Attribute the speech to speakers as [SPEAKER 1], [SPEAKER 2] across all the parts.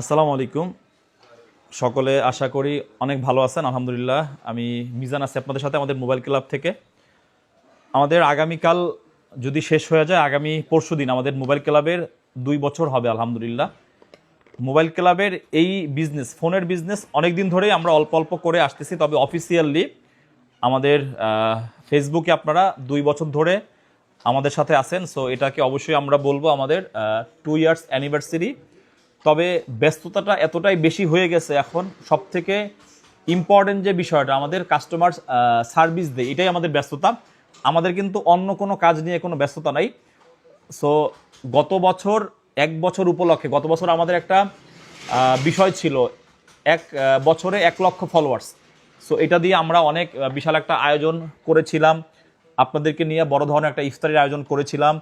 [SPEAKER 1] আসসালামু আলাইকুম। সকলে আশা করি অনেক ভালো আছেন, আলহামদুলিল্লাহ। আমি মিজান আছি আপনাদের সাথে আমাদের মোবাইল ক্লাব থেকে। আমাদের আগামীকাল যদি শেষ হয়ে যায়, আগামী পরশু দিন আমাদের মোবাইল ক্লাবের দুই বছর হবে, আলহামদুলিল্লাহ। মোবাইল ক্লাবের এই বিজনেস, ফোনের বিজনেস অনেক দিন ধরেই আমরা অল্প অল্প করে আসতেছি, তবে অফিসিয়ালি আমাদের ফেসবুকে আপনারা দুই বছর ধরে আমাদের সাথে আছেন। সো এটাকে অবশ্যই আমরা বলব আমাদের টু ইয়ার্স অ্যানিভার্সারি তবে ব্যস্ততাটা এতটাই বেশি হয়ে গেছে এখন সব থেকে ইম্পর্টেন্ট যে বিষয়টা, আমাদের কাস্টমার সার্ভিস দেয়, এটাই আমাদের ব্যস্ততা। আমাদের কিন্তু অন্য কোনো কাজ নিয়ে কোনো ব্যস্ততা নাই। সো গত বছর, এক বছর উপলক্ষে, গত বছর আমাদের একটা বিষয় ছিল, এক বছরে এক লক্ষ ফলোয়ার্স সো এটা দিয়ে আমরা অনেক বিশাল একটা আয়োজন করেছিলাম। আপনাদেরকে নিয়ে বড় ধরনের একটা ইফতারির আয়োজন করেছিলাম।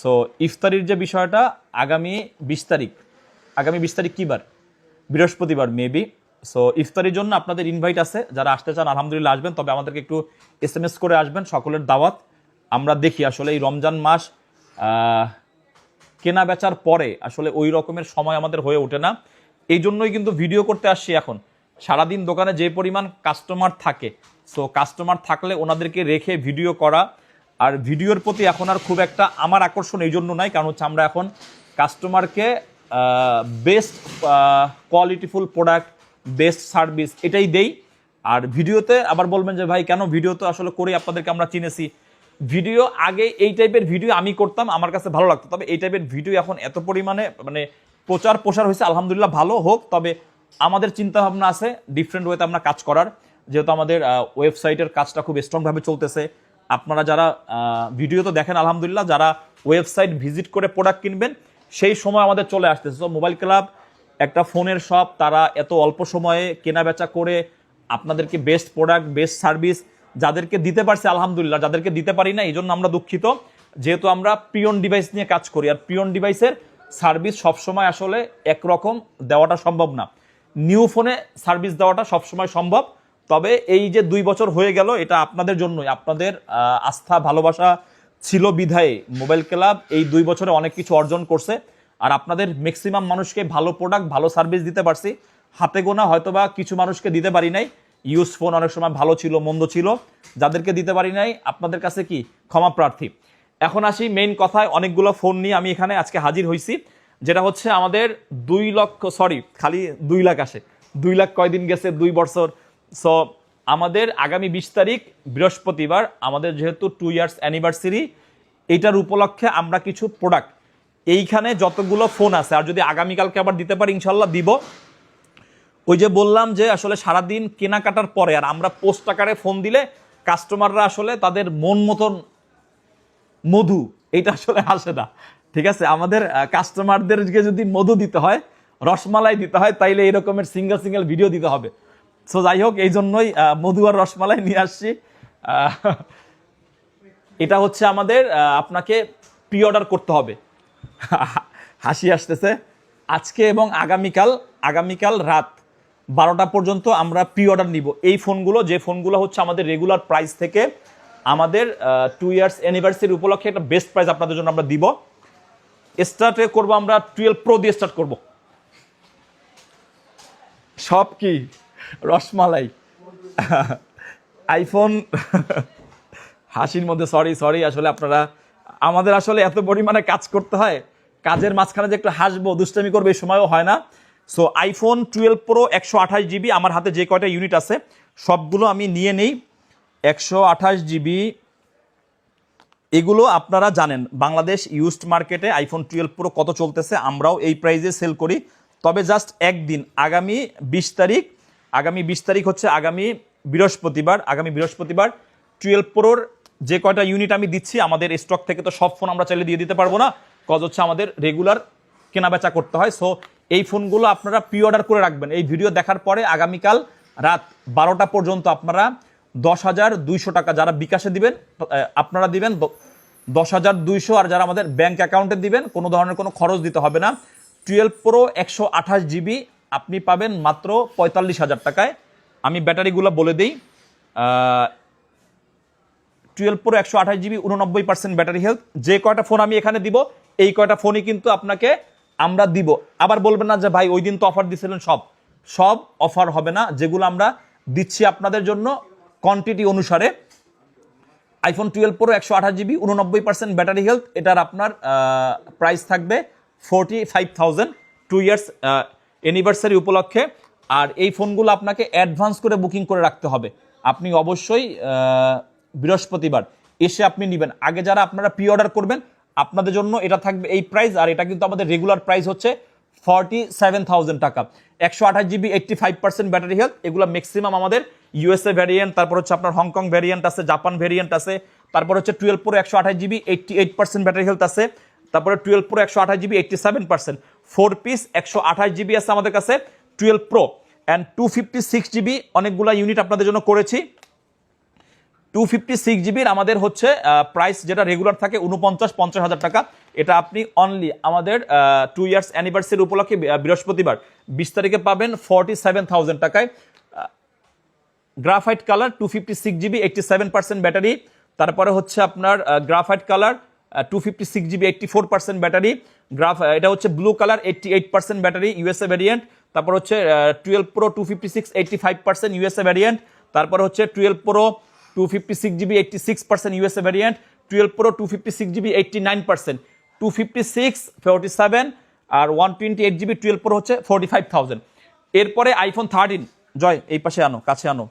[SPEAKER 1] সো ইফতারির যে বিষয়টা, আগামী বিশ তারিখ আগামী বিশ তারিখ কী বার বৃহস্পতিবার মেবি সো ইফতারির জন্য আপনাদের ইনভাইট আছে। যারা আসতে চান, আলহামদুলিল্লাহ আসবেন। তবে আমাদেরকে একটু এস এম এস করে আসবেন, সকলের দাওয়াত। আমরা দেখি আসলে এই রমজান মাস কেনা বেচার পরে আসলে ওই রকমের সময় আমাদের হয়ে ওঠে না। এই জন্যই কিন্তু ভিডিও করতে আসছি এখন। সারাদিন দোকানে যে পরিমাণ কাস্টমার থাকে। সো কাস্টমার থাকলে ওনাদেরকে রেখে ভিডিও করা। আর ভিডিওর প্রতি এখন আর খুব একটা আমার আকর্ষণ এই জন্য নাই। কারণ হচ্ছে আমরা এখন কাস্টমারকে best qualityful product best service এটাই দেই। আর ভিডিওতে আবার বলবেন যে, ভাই, কেন ভিডিও তো আসলে করে আপনাদেরকে আমরা চিনেছি? ভিডিও আগে এই টাইপের ভিডিও আমি করতাম, আমার কাছে ভালো লাগতো। তবে এই টাইপের ভিডিও এখন এত পরিমাণে মানে প্রচার প্রসার হয়েছে, আলহামদুলিল্লাহ ভালো হোক। তবে আমাদের চিন্তা ভাবনা আছে ডিফারেন্ট ওয়েতে আমরা কাজ করার। যেহেতু আমাদের ওয়েবসাইটের কাজটা খুব স্ট্রংভাবে চলতেছে। আপনারা যারা ভিডিও তো দেখেন, আলহামদুলিল্লাহ, যারা ওয়েবসাইট ভিজিট করে প্রোডাক্ট কিনবেন সেই সময় আমাদের চলে আসতেছে। তো মোবাইল ক্লাব একটা ফোনের শপ তারা এত অল্প সময়ে কেনা বেচা করে আপনাদেরকে বেস্ট প্রোডাক্ট বেস্ট সার্ভিস যাদেরকে দিতে পারছি, আলহামদুলিল্লাহ, যাদেরকে দিতে পারি না এই জন্য আমরা দুঃখিত। যেহেতু আমরা পিয়ন ডিভাইস নিয়ে কাজ করি, আর পিয়ন ডিভাইসের সার্ভিস সবসময় আসলে একরকম দেওয়াটা সম্ভব না। নিউ ফোনে সার্ভিস দেওয়াটা সবসময় সম্ভব, তবে এই যে দুই বছর হয়ে গেল, এটা আপনাদের জন্যই। আপনাদের আস্থা, ভালোবাসা ছিল বিধায়ে মোবাইল ক্লাব এই দুই বছরে অনেক কিছু অর্জন করছে। আর আপনাদের ম্যাক্সিমাম মানুষকে ভালো প্রোডাক্ট ভালো সার্ভিস দিতে পারছি। হাতে গোনা হয়তোবা কিছু মানুষকে দিতে পারি নাই। ইউজ ফোন অনেক সময় ভালো ছিল, মন্দ ছিল। যাদেরকে দিতে পারি নাই, আপনাদের কাছে কি? ক্ষমা প্রার্থী। এখন আসি মেইন কথায়, অনেকগুলো ফোন নিয়ে আমি এখানে আজকে হাজির হয়েছি যেটা হচ্ছে আমাদের দুই লক্ষ সরি খালি দুই লাখ আসে। দুই লাখ কয়দিন গেছে? দুই বছর। সো আমাদের আগামী বিশ তারিখ বৃহস্পতিবার, আমাদের যেহেতু টু ইয়ার্স অ্যানিভার্সারি এইটার উপলক্ষে আমরা কিছু প্রোডাক্ট এইখানে যতগুলো ফোন আছে, আর যদি আগামীকালকে আবার দিতে পারি ইনশাল্লাহ দিব। ওই যে বললাম যে আসলে সারাদিন কেনাকাটার পরে, আর আমরা পোস্ট আকারে ফোন দিলে কাস্টমাররা আসলে তাদের মন মতন মধু, এটা আসলে আসে না। ঠিক আছে? আমাদের কাস্টমারদেরকে যদি মধু দিতে হয়, রসমালাই দিতে হয়, তাইলে এরকমের সিঙ্গেল সিঙ্গেল ভিডিও দিতে হবে। সো যাই হোক এই জন্যই আহ, মধু আর রসমালাই নিয়ে আসছি। এটা হচ্ছে আমাদের আপনাকে প্রি অর্ডার করতে হবে। হাসি আসতেছে। আজকে এবং আগামীকাল আগামীকাল রাত বারোটা পর্যন্ত আমরা প্রি অর্ডার নিব। এই ফোনগুলো যে ফোনগুলো হচ্ছে আমাদের রেগুলার প্রাইস থেকে আমাদের টু ইয়ার্স অ্যানিভার্সারি উপলক্ষে একটা বেস্ট প্রাইস আপনাদের জন্য আমরা দিব। স্টার্টে করব আমরা টুয়েলভ প্রো দিয়ে স্টার্ট করব। সব কি? রসমালাই। আইফোন হাসির মধ্যে সরি সরি আসলে আপনারা, আমাদের আসলে এত পরিমাণে কাজ করতে হয়, কাজের মাঝখানে যে একটু হাসবো, দুষ্টামি করব, এই সময়ও হয় না। সো আইফোন টুয়েলভ প্রো একশো আঠাশ জিবি আমার হাতে যে কয়টা ইউনিট আছে, সবগুলো আমি নিয়ে নেই। একশো আঠাশ জিবি এগুলো আপনারা জানেন, বাংলাদেশ ইউজড মার্কেটে আইফোন টুয়েলভ প্রো কত চলতেছে, আমরাও এই প্রাইজে সেল করি। তবে জাস্ট একদিন, আগামী বিশ তারিখ আগামী বিশ তারিখ হচ্ছে আগামী বৃহস্পতিবার আগামী বৃহস্পতিবার টুয়েলভ প্রোর যে কয়টা ইউনিট আমি দিচ্ছি, আমাদের স্টক থেকে তো সব ফোন আমরা চাইলে দিয়ে দিতে পারব না। কজ হচ্ছে আমাদের রেগুলার কেনাবেচা করতে হয়। সো এই ফোনগুলো আপনারা প্রি অর্ডার করে রাখবেন। এই ভিডিও দেখার পরে আগামীকাল রাত বারোটা পর্যন্ত আপনারা দশ হাজার দুইশো টাকা যারা বিকাশে দিবেন আপনারা দিবেন দশ হাজার দুইশো। আর যারা আমাদের ব্যাংক অ্যাকাউন্টে দিবেন, কোনো ধরনের কোনো খরচ দিতে হবে না। টুয়েলভ প্রো একশো আঠাশ জিবি আপনি পাবেন মাত্র পঁয়তাল্লিশ হাজার টাকায়। আমি ব্যাটারিগুলো বলে দিই টুয়েলভ প্রো একশো আঠাশ জিবি, উননব্বই পার্সেন্ট ব্যাটারি হেলথ যে কয়টা ফোন আমি এখানে দিব, এই কয়টা ফোনই কিন্তু আপনাকে আমরা দিব। আবার বলবেন না যে, ভাই, ওই দিন তো অফার দিছিলেন সব। সব অফার হবে না, যেগুলো আমরা দিচ্ছি আপনাদের জন্য কোয়ান্টিটি অনুসারে। আইফোন টুয়েলভ প্রো একশো আঠাশ জিবি, উননব্বই পার্সেন্ট ব্যাটারি হেলথ এটার আপনার প্রাইস থাকবে forty five thousand two years anniversary উপলক্ষে, আর এই ফোনগুলো আপনাকে অ্যাডভান্স করে বুকিং করে রাখতে হবে। আপনি অবশ্যই বৃহস্পতিবার এসে আপনি নেবেন। আগে যারা আপনারা প্রি অর্ডার করবেন, আপনাদের জন্য এটা থাকবে এই প্রাইস আর এটা কিন্তু আমাদের রেগুলার প্রাইস হচ্ছে ফর্টি সেভেন থাউজেন্ড টাকা। একশো আঠাশ GB eighty five percent battery health এগুলো ম্যাক্সিমাম আমাদের ইউএসএ ভ্যারিয়েন্ট তারপর হচ্ছে আপনার হংকং ভ্যারিয়েন্ট আছে জাপান ভ্যারিয়েন্ট আছে, তারপর হচ্ছে টুয়েলভ প্রো একশো আঠাশ GB eighty eight percent battery health আছে। তারপরে টুয়েলভ প্রো একশো আঠাশ GB eighty seven percent four piece একশো আঠাশ জিবি আছে আমাদের কাছে twelve pro and two fifty six GB অনেকগুলো ইউনিট আপনাদের জন্য করেছি। টু ফিফটি সিক্স জিবির আমাদের হচ্ছে প্রাইস যেটা রেগুলার থাকে উনপঞ্চাশ পঞ্চাশ হাজার টাকা। এটা আপনি অনলি আমাদের টু ইয়ার্স অ্যানিভার্সারি উপলক্ষে বৃহস্পতিবার, বিশ তারিখে পাবেন ফর্টি সেভেন থাউজেন্ড টাকায়। Graphite colour two fifty six GB eighty seven percent battery তারপরে হচ্ছে আপনার graphite colour two fifty six GB eighty four percent battery graph এটা হচ্ছে blue colour eighty eight percent battery USA variant তারপর হচ্ছে twelve pro two fifty six eighty five percent USA variant তারপর হচ্ছে twelve pro two fifty six GB eighty six percent USA variant twelve pro two fifty six GB eighty nine percent two fifty six forty seven আর one twenty eight GB twelve pro হচ্ছে forty five thousand এরপরে iPhone thirteen Joy, এই পাশে আনো, কাছে আনো।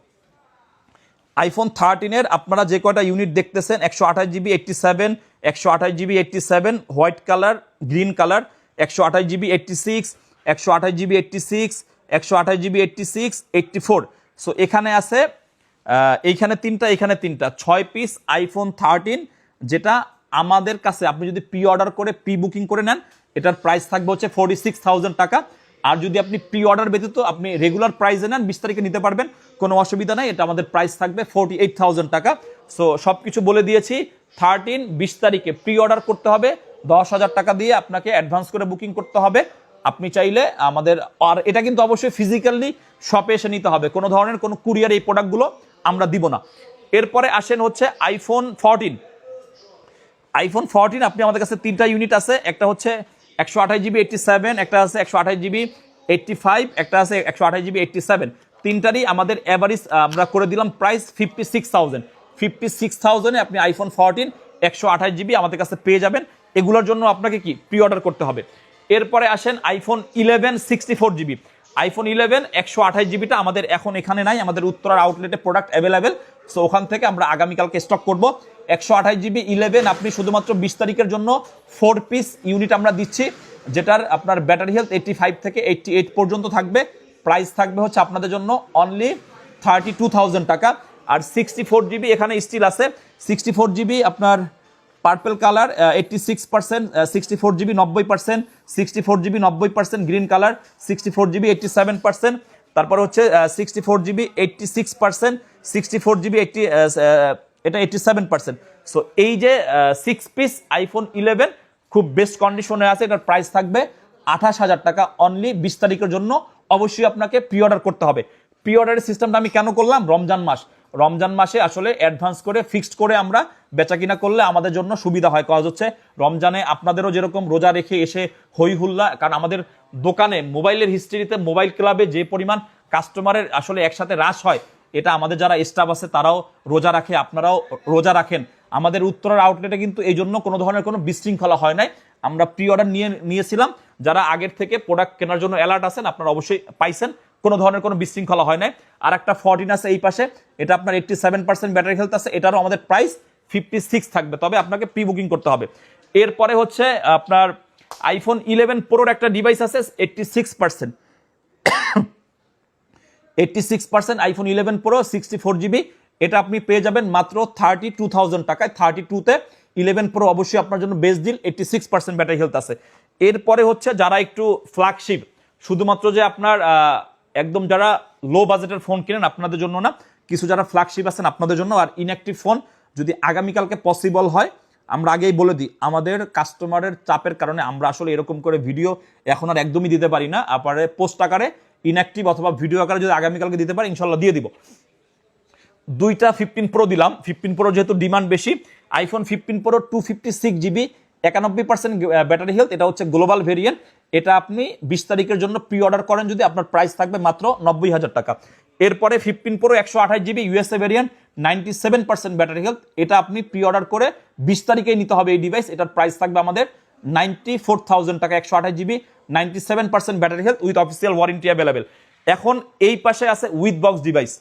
[SPEAKER 1] IPhone থার্টিনের আপনারা যে কয়টা ইউনিট দেখতেছেন, একশো আঠাশ জিবি এইটটি সেভেন একশো আঠাশ GB eighty seven, white colour, green colour, একশো আঠাশ জিবি এইটটি সিক্স, একশো আঠাশ জিবি এইটটি সিক্স, একশো আঠাশ GB eighty six, eighty four. So এখানে আছে এইখানে তিনটা, এখানে তিনটা। ছয় পিস আইফোন থার্টিন যেটা আমাদের কাছে, আপনি যদি প্রি অর্ডার করে প্রি বুকিং করে নেন, এটার প্রাইস থাকবে হচ্ছে ফোর্টি সিক্স থাউজেন্ড টাকা। আর যদি আপনি প্রি অর্ডার ব্যতীত, আপনি রেগুলার প্রাইসে নেন, বিশ তারিখে নিতে পারবেন, কোনো অসুবিধা নাই, এটা আমাদের প্রাইস থাকবে ফোর্টি এইট থাউজেন্ড টাকা। সো সব কিছু বলে দিয়েছি থার্টিন বিশ তারিখে প্রি অর্ডার করতে হবে। দশ হাজার টাকা দিয়ে আপনাকে অ্যাডভান্স করে বুকিং করতে হবে। আপনি চাইলে আমাদের, আর এটা কিন্তু অবশ্যই ফিজিক্যালি শপে এসে নিতে হবে। কোনো ধরনের কোনো কুরিয়ার এই প্রোডাক্টগুলো আমরা দিব না। এরপরে আসেন হচ্ছে আইফোন ফরটিন আইফোন ফরটিন আপনি আমাদের কাছে তিনটা ইউনিট আছে। একটা হচ্ছে একশো আঠাশ জিবি এইটটি সেভেন একটা আছে একশো আঠাশ জিবি এইটটি ফাইভ একটা আছে একশো আঠাশ জিবি এইটটি সেভেন তিনটারই আমাদের অ্যাভারেজ আমরা করে দিলাম price fifty six thousand fifty six থাউজেন্ডে আপনি আইফোন ফোরটিন একশো আঠাশ জিবি আমাদের কাছে পেয়ে যাবেন। এগুলোর জন্য আপনাকে কি? প্রি অর্ডার করতে হবে। এরপরে আসেন iPhone eleven sixty four GB iPhone eleven একশো আঠাশ জিবিটা আমাদের এখন এখানে নাই, আমাদের উত্তরার আউটলেটে প্রোডাক্ট অ্যাভেলেবেল সো ওখান থেকে আমরা আগামীকালকে স্টক করব। একশো আঠাশ জিবি ইলেভেন আপনি শুধুমাত্র বিশ তারিখের জন্য ফোর পিস ইউনিট আমরা দিচ্ছি, যেটার আপনার ব্যাটারি হেলথ এইটটি ফাইভ থেকে এইটটি এইট পর্যন্ত থাকবে। প্রাইস থাকবে হচ্ছে আপনাদের জন্য অনলি থার্টি টু থাউজেন্ড টাকা। আর সিক্সটি ফোর জিবি এখানে স্টিল আছে। সিক্সটি ফোর জিবি আপনার purple colour eighty six percent sixty four GB নব্বই পার্সেন্ট সিক্সটি ফোর জিবি নব্বই percent green colour sixty four GB eighty seven percent তারপর হচ্ছে sixty four GB eighty six percent sixty four GB eighty এটা eighty seven percent so এই যে six piece iPhone eleven খুব best কন্ডিশনে আছে, এটার প্রাইস থাকবে আঠাশ হাজার টাকা অনলি বিশ তারিখের জন্য। অবশ্যই আপনাকে প্রি অর্ডার করতে হবে। প্রি অর্ডারের সিস্টেমটা আমি কেন করলাম? রমজান মাস। রমজান মাসে আসলে অ্যাডভান্স করে ফিক্সড করে আমরা বেচা কিনা করলে আমাদের জন্য সুবিধা হয়। কাজ হচ্ছে রমজানে আপনাদেরও যেরকম রোজা রেখে এসে হই হুল্লা, কারণ আমাদের দোকানে, মোবাইলের হিস্ট্রিতে মোবাইল ক্লাবে যে পরিমাণ কাস্টমারের আসলে একসাথে হ্রাস হয়, এটা আমাদের যারা স্টাফ আছে তারাও রোজা রাখে, আপনারাও রোজা রাখেন। আমাদের উত্তরের আউটলেটে কিন্তু এই জন্য কোনো ধরনের কোনো বিশৃঙ্খলা হয় নাই। আমরা প্রি অর্ডার নিয়ে, নিয়েছিলাম। যারা আগের থেকে প্রোডাক্ট কেনার জন্য অ্যালার্ট আছেন, আপনারা অবশ্যই পাইছেন। কোনো ধরনের কোনো বিশৃঙ্খলা হয় নাই। আর একটা ফর্টিন আছে এই পাশে। এটা আপনার eighty seven percent battery health আছে। এটারও আমাদের প্রাইস ফিফটি সিক্স থাকবে। তবে আপনাকে প্রি বুকিং করতে হবে। এরপরে হচ্ছে আপনার আইফোন ইলেভেন প্রোর একটা ডিভাইস আছে eighty six percent eighty six percent iPhone eleven pro sixty four GB এটা আপনি পেয়ে যাবেন মাত্র থার্টি টু থাউজেন্ড টাকায়। থার্টি টুতে ইলেভেন প্রো অবশ্যই আপনার জন্য best deal eighty six percent battery health আছে। এরপরে হচ্ছে যারা একটু ফ্ল্যাগশিপ শুধুমাত্র যে আপনার একদম যারা লো বাজেটের ফোন কিনেন, আপনাদের জন্য না, কিছু যারা ফ্ল্যাগশিপ আছেন, আপনাদের জন্য, আর ইনঅ্যাক্টিভ ফোন যদি আগামীকালকে পসিবল হয়, আমরা আগেই বলে দিই, আমাদের কাস্টমারের চাপের কারণে আমরা আসলে এরকম করে ভিডিও এখন আর একদমই দিতে পারি না আপারে পোস্ট আকারে ইনঅ্যাক্টিভ অথবা ভিডিও আকারে যদি আগামীকালকে দিতে পারি ইনশাল্লাহ দিয়ে দিব। দুইটা ফিফটিন প্রো দিলাম ফিফটিন প্রো যেহেতু ডিমান্ড বেশি iPhone fifteen pro two fifty six GB একানব্বই পার্সেন্ট ব্যাটারি হেলথ এটা হচ্ছে গ্লোবাল ভেরিয়েন্ট এটা আপনি বিশ তারিখের জন্য প্রি অর্ডার করেন যদি আপনার প্রাইস থাকবে মাত্র নব্বই হাজার টাকা। এরপরে ফিফটিন প্রো একশো আঠাশ GB USA variant ninety seven percent battery health এটা আপনি প্রি অর্ডার করে বিশ তারিখেই নিতে হবে এই ডিভাইস এটার প্রাইস থাকবে আমাদের নাইনটি ফোর থাউজেন্ড টাকা, একশো আঠাশ GB ninety seven percent battery health with official warranty available এখন এই পাশে আছে উইথ বক্স ডিভাইস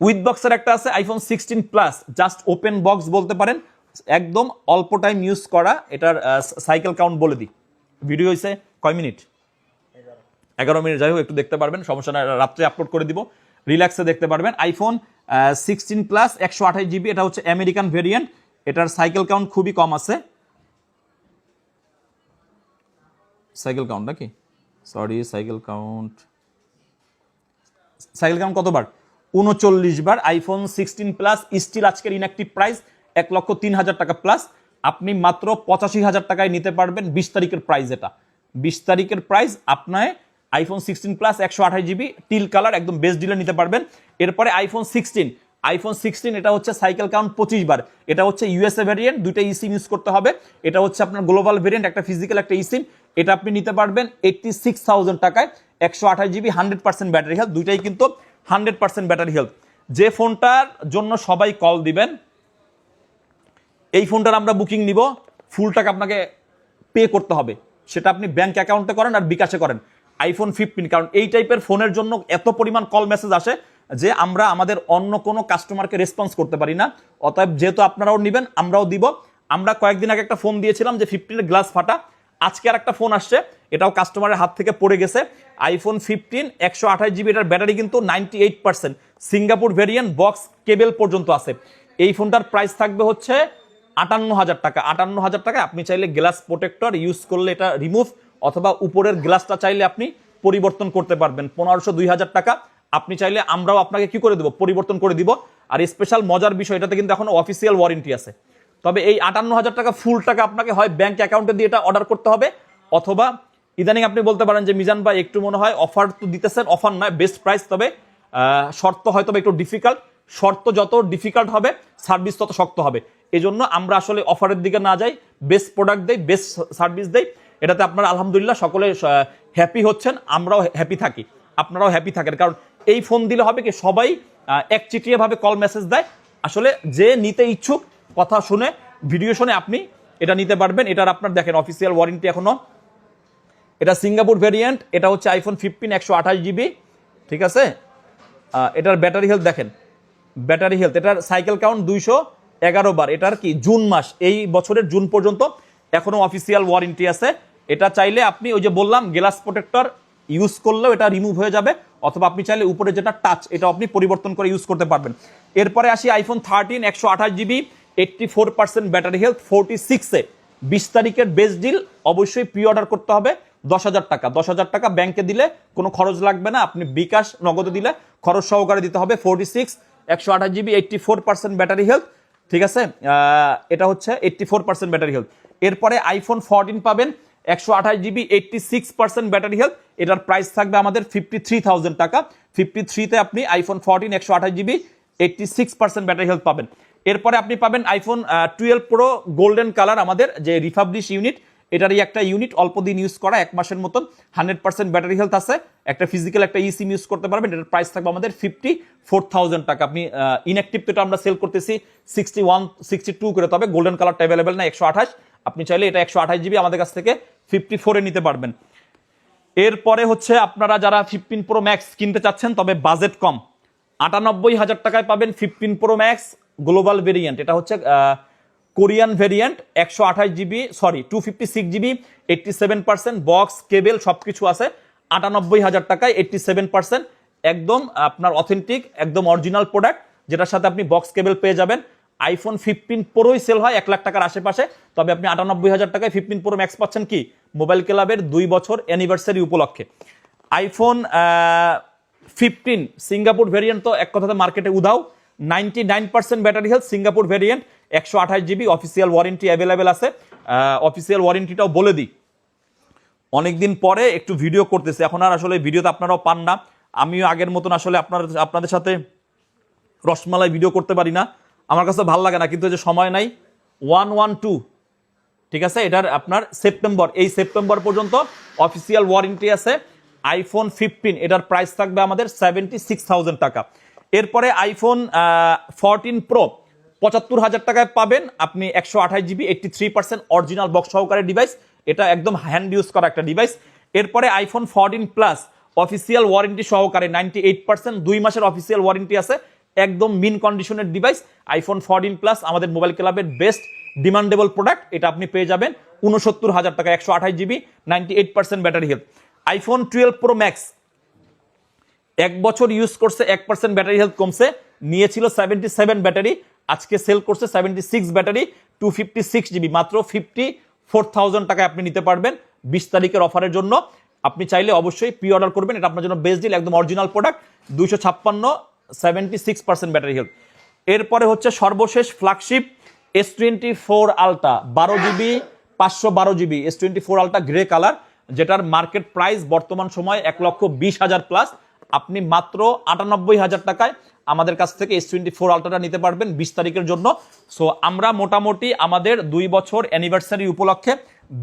[SPEAKER 1] উইথ বক্সের একটা আছে iPhone sixteen plus just open box বলতে পারেন। একদম অল্প টাইম ইউজ করা, এটার সাইকেল কাউন্ট বলে দিই। ভিডিও হয়েছে কয় মিনিট? এগারো মিনিট। যাই হোক, একটু দেখতে পারবেন। সমস্যা না রাত্রে আপলোড করে দিব। রিল্যাক্সে দেখতে পারবেন। আইফোন সিক্সটিন প্লাস একশো আঠাশ জিবি এটা হচ্ছে আমেরিকান ভেরিয়েন্ট এটার সাইকেল কাউন্ট খুবই কম আছে। সাইকেল কাউন্ট নাকি? Sorry cycle count cycle count কতবার? উনচল্লিশ বার। আইফোন সিক্সটিন প্লাস স্টিল আজকের ইনঅ্যাক্টিভ প্রাইস এক লক্ষ তিন হাজার টাকা প্লাস আপনি মাত্র পঁচাশি হাজার টাকায় নিতে পারবেন বিশ তারিখের প্রাইস এটা। বিশ তারিখের প্রাইস আপনার আইফোন সিক্সটিন প্লাস একশো আঠাশ জিবি টিল কালার একদম বেস্ট ডিলে নিতে পারবেন। এরপরে আইফোন সিক্সটিন আইফোন সিক্সটিন এটা হচ্ছে সাইকেল কাউন্ট পঁচিশ বার। এটা হচ্ছে ইউএসএ ভ্যারিয়েন্ট দুইটা ইসিম ইউজ করতে হবে। এটা হচ্ছে আপনার গ্লোবাল ভ্যারিয়েন্ট একটা ফিজিক্যাল একটা ইসিম এটা আপনি নিতে পারবেন এইটটি সিক্স থাউজেন্ড টাকায়। একশো আঠাশ GB hundred percent battery health দুইটাই কিন্তু হান্ড্রেড পার্সেন্ট ব্যাটারি হেলথ যে ফোনটার জন্য সবাই কল দিবেন এই ফোনটার আমরা বুকিং নিব ফুল টাকা আপনাকে পে করতে হবে। সেটা আপনি ব্যাংক অ্যাকাউন্টে করেন আর বিকাশে করেন। আইফোন ফিফটিন কারণ এই টাইপের ফোনের জন্য এত পরিমাণ কল মেসেজ আসে যে আমরা আমাদের অন্য কোনো কাস্টমারকে রেসপন্স করতে পারি না। অতএব যেহেতু আপনারাও নেবেন, আমরাও দিব। আমরা কয়েকদিন আগে একটা ফোন দিয়েছিলাম যে ফিফটিনের গ্লাস ফাটা। আজকে আর একটা ফোন আসছে, এটাও কাস্টমারের হাত থেকে পড়ে গেছে। আইফোন ফিফটিন একশো আঠাশ জিবি এটার ব্যাটারি কিন্তু ninety eight percent Singapore variant box cable পর্যন্ত আছে। এই ফোনটার প্রাইস থাকবে হচ্ছে আটান্ন হাজার টাকা। আটান্ন হাজার টাকা আপনি চাইলে গ্লাস প্রোটেক্টর ইউজ করলে এটা রিমুভ, অথবা উপরের গ্লাসটা চাইলে আপনি পরিবর্তন করতে পারবেন। পনেরোশো দুই হাজার টাকা। আপনি চাইলে আমরাও আপনাকে কি করে দেবো? পরিবর্তন করে দিব। আর স্পেশাল মজার বিষয়, এটাতে কিন্তু এখন অফিসিয়াল ওয়ারেন্টি আছে। তবে এই আটান্ন হাজার টাকা ফুল টাকা আপনাকে হয় ব্যাংক অ্যাকাউন্টে দিয়ে এটা অর্ডার করতে হবে, অথবা ইদানিং আপনি বলতে পারেন যে, মিজান ভাই, একটু মনে হয় অফার তো দিতেছেন অফার নয় বেস্ট প্রাইস তবে শর্ত হয়তো একটু ডিফিকাল্ট শর্ত যত ডিফিকাল্ট হবে সার্ভিস তত শক্ত হবে। এই জন্য আমরা আসলে অফারের দিকে না যাই বেস্ট প্রোডাক্ট দেই বেস্ট সার্ভিস দেই। এটাতে আপনারা আলহামদুলিল্লাহ সকলে হ্যাপি হচ্ছেন, আমরাও হ্যাপি থাকি। আপনারাও হ্যাপি থাকেন, কারণ এই ফোন দিলে হবে কি সবাই একচিটিয়াভাবে কল মেসেজ দেয়। আসলে যে নিতে ইচ্ছুক, কথা শুনে ভিডিও শুনে আপনি এটা নিতে পারবেন। এটার আপনার দেখেন অফিসিয়াল ওয়ারেন্টি এখনও এটা সিঙ্গাপুর ভেরিয়েন্ট এটা হচ্ছে আইফোন ফিফটিন একশো আঠাশ জিবি ঠিক আছে? এটার ব্যাটারি হেলথ দেখেন। ব্যাটারি হেলথ এটার সাইকেল কাউন্ট দুইশো। এগারো বার। এটার কি? জুন মাস। এই বছরের জুন পর্যন্ত এখনও অফিসিয়াল ওয়ারেন্টি আছে। এটা চাইলে আপনি ওই যে বললাম গ্লাস প্রোটেক্টর ইউজ করলেও এটা রিমুভ হয়ে যাবে, অথবা আপনি চাইলে উপরে যেটা টাচ এটা আপনি পরিবর্তন করে ইউজ করতে পারবেন। এরপরে আসি আইফোন থার্টিন একশো আঠাশ GB eighty four percent battery health forty সিক্সে বিশ তারিখের বেস্ট ডিল অবশ্যই প্রি অর্ডার করতে হবে। দশ হাজার টাকা। দশ হাজার টাকা ব্যাংকে দিলে কোনো খরচ লাগবে না। আপনি বিকাশ নগদে দিলে খরচ সহকারে দিতে হবে। ফোরটি সিক্স একশো আঠাশ GB eighty four percent battery health ঠিক আছে? এটা হচ্ছে eighty four percent battery health এরপরে আইফোন ফোরটিন পাবেন, একশো আঠাশ GB eighty six percent battery health এটার প্রাইস থাকবে আমাদের ফিফটি থ্রি থাউজেন্ড টাকা। ফিফটি থ্রিতে আপনি আইফোন ফোরটিন একশো আঠাশ GB eighty six percent battery health পাবেন। এরপরে আপনি পাবেন iPhone twelve pro golden colour আমাদের যে রিফাবলিশ ইউনিট এটারই একটা ইউনিট অল্প দিন ইউজ করা, এক মাসের মতন। হান্ড্রেড পার্সেন্ট ব্যাটারি হেলথ আছে। একটা ফিজিক্যাল একটা ই ইউজ করতে পারবেন। এটার প্রাইস থাকবে আমাদের ফিফটি ফোর থাউজেন্ড টাকা। আপনি ইনঅ্যাক্টিভ তো এটা আমরা সেল করতেছি সিক্সটি ওয়ান সিক্সটি টু করে। তবে গোল্ডেন কালারটা অ্যাভেলেবেল না, একশো আঠাশ। আপনি চাইলে এটা একশো আঠাশ জিবি আমাদের কাছ থেকে ফিফটি ফোরে নিতে পারবেন। এরপরে হচ্ছে আপনারা যারা ফিফটিন প্রো ম্যাক্স কিনতে চাচ্ছেন, তবে বাজেট কম। আটানব্বই হাজার টাকায় পাবেন fifteen pro max global variant এটা হচ্ছে কোরিয়ান ভেরিয়েন্ট, একশো আঠাশ GB, sorry two fifty six GB eighty seven percent box cable সব কিছু আছে। আটানব্বই হাজার টাকায় এইটটি সেভেন পার্সেন্ট একদম আপনার অথেন্টিক একদম অরিজিনাল প্রোডাক্ট যেটার সাথে আপনি বক্স কেবেল পেয়ে যাবেন। আইফোন ফিফটিন প্রোই সেল হয় এক লাখ টাকার আশেপাশে। তবে আপনি আটানব্বই হাজার টাকায় ফিফটিন প্রো ম্যাক্স পাচ্ছেন কি? মোবাইল ক্লাবের দুই বছর অ্যানিভার্সারি উপলক্ষে। আইফোন ফিফটিন সিঙ্গাপুর ভেরিয়েন্ট তো এক কথাতে মার্কেটে উধাও। Ninety nine percent battery health Singapore variant একশো আঠাশ জিবি অফিসিয়াল ওয়ারেন্টি অ্যাভেলেবেল আছে। অফিসিয়াল ওয়ারেন্টিটাও বলে দিই। অনেকদিন পরে একটু ভিডিও করতেছি। এখন আর আসলে ভিডিওতে আপনারাও পান না। আমিও আগের মতন আসলে আপনার, আপনাদের সাথে রসমালাই ভিডিও করতে পারি না। আমার কাছে ভালো লাগে না, কিন্তু যে সময় নাই ওয়ান ওয়ান টু ঠিক আছে? এটার আপনার সেপ্টেম্বর এই সেপ্টেম্বর পর্যন্ত অফিসিয়াল ওয়ারেন্টি আছে। আইফোন ফিফটিন এটার প্রাইস থাকবে আমাদের সেভেন্টি সিক্স থাউজেন্ড টাকা। এরপরে আইফোন ফোরটিন প্রো পঁচাত্তর হাজার টাকায় পাবেন। আপনি একশো আঠাশ GB eighty three percent original box সহকারে ডিভাইস এটা একদম হ্যান্ড ইউজ করা একটা ডিভাইস এরপরে iPhone fourteen plus official warranty সহকারে নাইনটি এইট পার্সেন্ট দুই মাসের অফিসিয়াল ওয়ারেন্টি আছে। একদম মিন কন্ডিশনের ডিভাইস আইফোন ফোরটিন প্লাস আমাদের মোবাইল ক্লাবের বেস্ট ডিমান্ডেবল প্রোডাক্ট এটা আপনি পেয়ে যাবেন উনসত্তর হাজার টাকা একশো আঠাশ GB ninety eight percent battery health iPhone twelve pro max এক বছর ইউজ করছে, এক পার্সেন্ট ব্যাটারি হেলথ কমছে। নিয়েছিল সেভেন্টি সেভেন ব্যাটারি আজকে সেল করছে seventy six battery two fifty six GB মাত্র ফিফটি ফোর থাউজেন্ড টাকায় আপনি নিতে পারবেন বিশ তারিখের অফারের জন্য। আপনি চাইলে অবশ্যই প্রি অর্ডার করবেন, এটা আপনার জন্য বেস্ট ডিল একদম অরিজিনাল প্রোডাক্ট দুইশো ছাপ্পান্ন seventy six percent battery health এরপরে হচ্ছে সর্বশেষ ফ্ল্যাগশিপ এস টোয়েন্টি ফোর আলটা বারো জিবি পাঁচশো বারো GB S twenty four ultra grey colour যেটার মার্কেট প্রাইস বর্তমান সময় এক লক্ষ বিশ হাজার প্লাস আপনি মাত্র আটানব্বই হাজার টাকায় আমাদের কাছ থেকে এস টোয়েন্টি ফোর আলট্রাটা নিতে পারবেন বিশ তারিখের জন্য। সো আমরা মোটামুটি আমাদের দুই বছর অ্যানিভার্সারি উপলক্ষে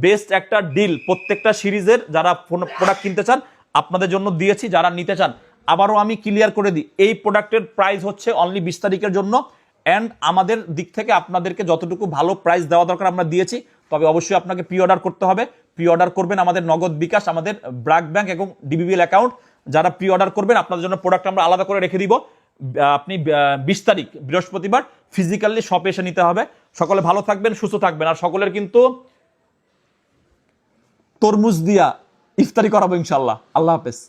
[SPEAKER 1] বেস্ট একটা ডিল প্রত্যেকটা সিরিজের যারা প্রোডাক্ট কিনতে চান, আপনাদের জন্য দিয়েছি, যারা নিতে চান। আবারও আমি ক্লিয়ার করে দিই, এই প্রোডাক্টের প্রাইস হচ্ছে অনলি বিশ তারিখের জন্য। অ্যান্ড আমাদের দিক থেকে আপনাদেরকে যতটুকু ভালো প্রাইস দেওয়া দরকার আমরা দিয়েছি, তবে অবশ্যই আপনাকে প্রি অর্ডার করতে হবে। প্রি অর্ডার করবেন আমাদের নগদ বিকাশ, আমাদের ব্র্যাক ব্যাংক এবং ডিবিবিএল অ্যাকাউন্ট যারা প্রি অর্ডার করবেন, আপনাদের জন্য প্রোডাক্ট আমরা আলাদা করে রেখে দিব। আপনি বিশ তারিখ, বৃহস্পতিবার ফিজিক্যালি শপে এসে নিতে হবে। সকলে ভালো থাকবেন, সুস্থ থাকবেন। আর সকলের কিন্তু তরমুজ দিয়া ইফতারি করাবো ইনশাল্লাহ আল্লাহ হাফেজ।